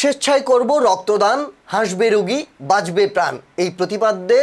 স্বেচ্ছায় করব রক্তদান, হাসবে রুগী, বাঁচবে প্রাণ। এই প্রতিপাদ্যে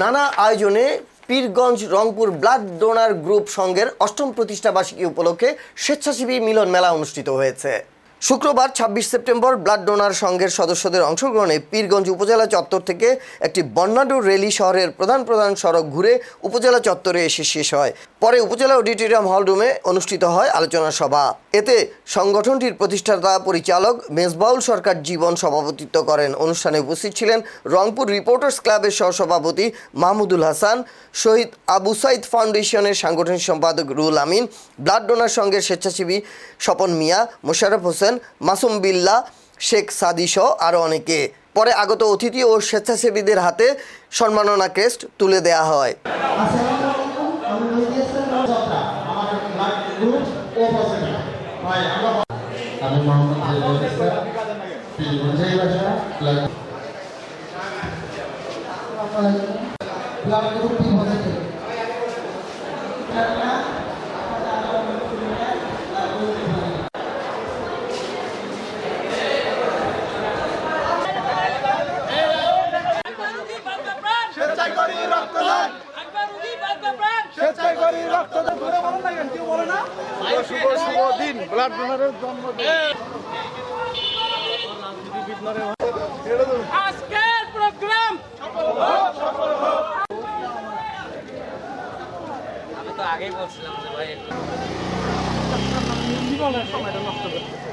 নানা আয়োজনে Pirganj, Rangpur blood donor group সংঘের অষ্টম প্রতিষ্ঠাবার্ষিকী উপলক্ষে স্বেচ্ছাসেবী মিলন মেলা অনুষ্ঠিত হয়েছে। শুক্রবার ছাব্বিশ সেপ্টেম্বর ব্লাড ডোনার সংঘের সদস্যদের অংশগ্রহণে পীরগঞ্জ উপজেলা চত্বর থেকে একটি বর্ণাঢ্য র্যালি শহরের প্রধান প্রধান সড়ক ঘুরে উপজেলা চত্বরে এসে শেষ হয়। পরে উপজেলা অডিটোরিয়াম হল রুমে অনুষ্ঠিত হয় আলোচনা সভা। এতে সংগঠনটির প্রতিষ্ঠাতা পরিচালক মেজবাউল সরকার জীবন সভাপতিত্ব করেন। অনুষ্ঠানে উপস্থিত ছিলেন রংপুর রিপোর্টার্স ক্লাবের সহসভাপতি মাহমুদুল হাসান, শহীদ আবু সাইদ ফাউন্ডেশনের সাংগঠনিক সম্পাদক রুল আমিন, ব্লাড ডোনার সংঘের স্বেচ্ছাসেবী স্বপন মিয়া, মোশাররফ হোসেন মাসুম বিল্লা, শেখ সাদি সহ আরও অনেকে। পরে আগত অতিথি ও স্বেচ্ছাসেবীদের হাতে সম্মাননা ক্রেস্ট তুলে দেয়া হয়। আমি মেহেদি রক্তদান স্বেচ্ছায় করি ব্লাড ডোনারের জন্মদিন। আমি তো আগেই বলছিলাম যে ভাই সময়টা নষ্ট করতে